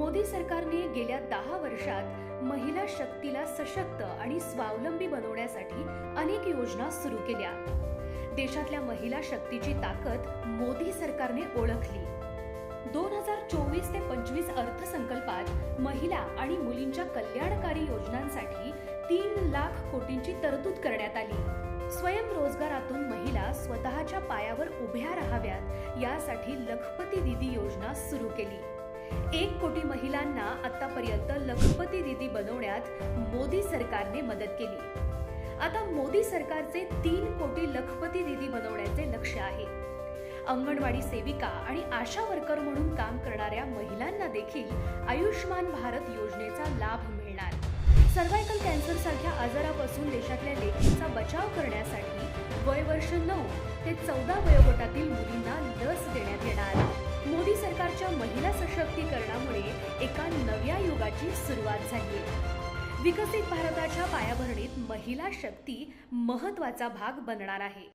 मोदी सरकारने गेल्या दहा वर्षात महिला शक्तीला सशक्त आणि स्वावलंबी बनवण्यासाठी अनेक योजना सुरू केल्या. देशातल्या महिला शक्तीची ताकद मोदी सरकारने ओळखली. दोन हजार चोवीस ते पंचवीस अर्थसंकल्पात महिला आणि मुलींच्या कल्याणकारी योजनांसाठी तीन लाख कोटींची तरतूद करण्यात आली. स्वयंरोजगारातून महिला स्वतःच्या पायावर उभ्या राहाव्यात यासाठी लखपती दीदी योजना सुरू केली. एक कोटी महिलांना आतापर्यंत लखपती दिदी बनवण्यात मोदी सरकारने मदत केली. आता मोदी सरकारचे तीन कोटी लखपती दिदी बनवण्याचे लक्ष्य आहे. अंगणवाडी सेविका आणि आशा वर्कर म्हणून काम करणाऱ्या महिलांना देखील आयुष्यमान भारत योजनेचा लाभ मिळणार. सर्वायकल कॅन्सर सारख्या आजारापासून देशातल्या लेखींचा बचाव करण्यासाठी वय वर्ष नऊ ते चौदा वयोगटातील मुलींना मोदी महिला सशक्तीकरणामुळे एका नव्या युगाची सुरुवात झाली. आहे विकसित भारताच्या पायाभरणीत महिला शक्ती महत्त्वाचा भाग बनणार आहे.